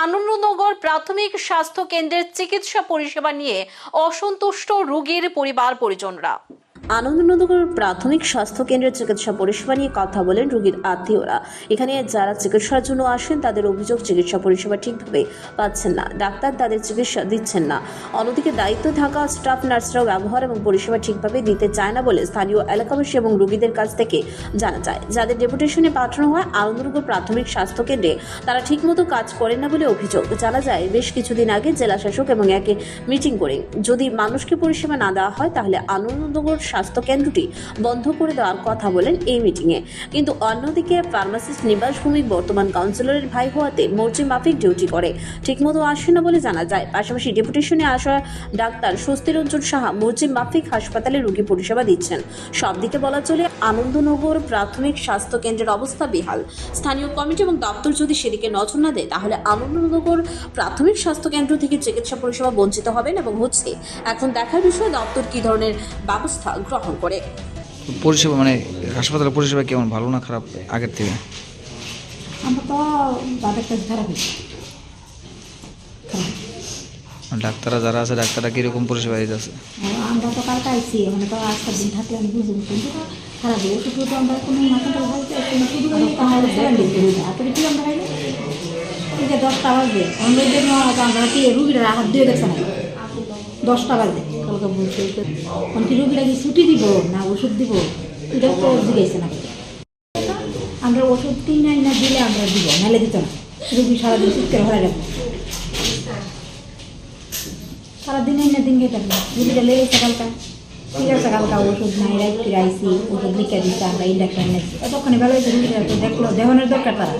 আনন্দনগর প্রাথমিক স্বাস্থ্য কেন্দ্রের চিকিৎসা পরিষেবা নিয়ে অসন্তুষ্ট রোগীর পরিবার পরিজনরা আনন্দনগর প্রাথমিক স্বাস্থ্য কেন্দ্রের চিকিৎসা পরিষেবা নিয়ে কথা বলেন রোগীর আত্মীয়রা। এখানে যারা চিকিৎসার জন্য আসেন, তাদের অভিযোগ চিকিৎসা পরিষেবা ঠিকভাবে পাচ্ছেন না। ডাক্তার তাদের চিকিৎসা দিচ্ছেন না। অন্যদিকে দায়িত্ব থাকা স্টাফ, নার্সরাও ব্যবহার এবং পরিষেবা ঠিকভাবে দিতে চায় না বলে স্থানীয় এলাকাবাসী এবং রোগীদের কাছ থেকে জানা যায়। যাদের ডেপুটেশনে পাঠানো হয় আনন্দনগর প্রাথমিক স্বাস্থ্য কেন্দ্রে, তারা ঠিকমতো কাজ করেন না বলে অভিযোগ। জানা যায়, বেশ কিছুদিন আগে জেলা শাসক এবং একে মিটিং করে যদি মানুষকে পরিষেবা না দেওয়া হয়, তাহলে আনন্দনগর স্বাস্থ্য কেন্দ্রটি বন্ধ করে দেওয়ার কথা বলেন এই মিটিংয়ে কিন্তু অন্যদিকে ফার্মাসিস্ট নিবাস ভূমিক বর্তমান কাউন্সিলরের ভাই হওয়াতে মর্জি মাফিক ডিউটি করে। ঠিকমতো আসে না বলে জানা যায়। পাশাপাশি ডেপুটেশনে আসা ডাক্তার স্বস্তিরঞ্জন সাহা মর্জি মাফিক হাসপাতালে রোগী পরিষেবা দিচ্ছেন। সব দিকে বলা চলে আনন্দনগর প্রাথমিক স্বাস্থ্য কেন্দ্রের অবস্থা বেহাল। স্থানীয় কমিটি এবং দপ্তর যদি সেদিকে নজর না দেয়, তাহলে আনন্দনগর প্রাথমিক স্বাস্থ্য কেন্দ্র থেকে চিকিৎসা পরিষেবা বঞ্চিত হবেন এবং হচ্ছে। এখন দেখার বিষয় দপ্তর কি ধরনের ব্যবস্থা গ্রহণ করে। পরিষেবা মানে হাসপাতালের পরিষেবা কেমন? ভালো না খারাপ আগের থেকে? আমরা তো তাদের কাছে খারাপ ডাক্তাররা যারা আছে ডাক্তাররা কীরকম পরিষেবা দিতেছে? আমরা তো কালকে আইছি মানে তো আজকের দিন থাকলে আমি বুঝব কিন্তু খারাপ হয়ে তো আমরা কোনো মাথাটা কোনো শুধু হলে তাহলে কি আমরা খাইলে এই যে দশটা বাজে জন্য আমরা কি রুগীরা রাখার দিয়ে গেছে না দশটা বাজে। কালকে বলছে এখন কি রুগীরা কি ছুটি দিব না ওষুধ দিব? এটাও তো না আমরা ওষুধ কিনে না দিলে আমরা দিব, নাহলে দিত না। রুগী সারাদিন চিৎকার ভরা যাবে সারাদিন এনে দিন গেতে রুগীটা লেগেছে কালকা। ঠিক আছে, কালকা ওষুধ নাই, রাইতে আইসি ওষুধ লিখে দিচ্ছে আমরা ইন্ডাকশন নিয়েছি। এতক্ষণে বেলা হয়েছে, রুগীটা দেখল, দেহনের দরকার তারা।